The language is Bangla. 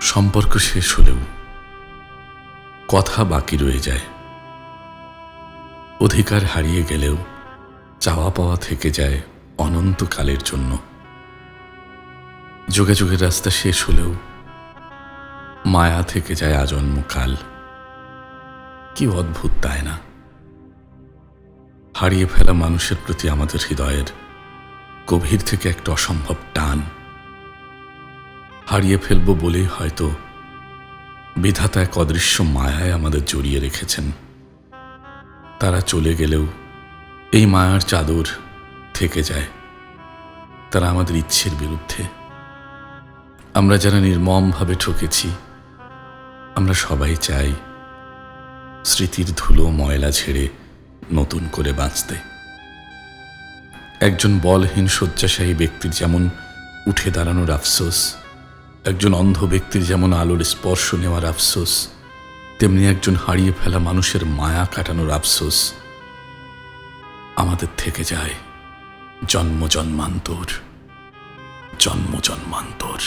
সম্পর্ক শেষ হলেও কথা বাকি রয়ে যায়। অধিকার হারিয়ে গেলেও চাওয়া পাওয়া থেকে যায় অনন্তকালের জন্য। যোগাযোগের রাস্তা শেষ হলেও মায়া থেকে যায় আজন্মকাল কি অদ্ভুত তাই না? হারিয়ে ফেলা মানুষের প্রতি আমাদের হৃদয়ের গভীর থেকে একটা অসম্ভব টান। হারিয়ে ফেলব বলেই হয়তো বিধাতা এক অদৃশ্য মায়ায় আমাদের জড়িয়ে রেখেছেন। তারা চলে গেলেও এই মায়ার চাদর থেকে যায়। তারা আমাদের ইচ্ছের বিরুদ্ধে। আমরা যারা নির্মমভাবে ঠকেছি, আমরা সবাই চাই স্মৃতির ধুলো ময়লা ছেড়ে নতুন করে বাঁচতে। একজন বলহীন শয্যাশায়ী ব্যক্তির যেমন উঠে দাঁড়ানোর আফসোস একজন অন্ধ ব্যক্তির যেমন আলোর স্পর্শ নেওয়ার আফসোস, তেমনি একজন হারিয়ে ফেলা মানুষের মায়া কাটানোর আফসোস আমাদের থেকে যায়। জন্ম জন্মান্তর জন্ম জন্মান্তর।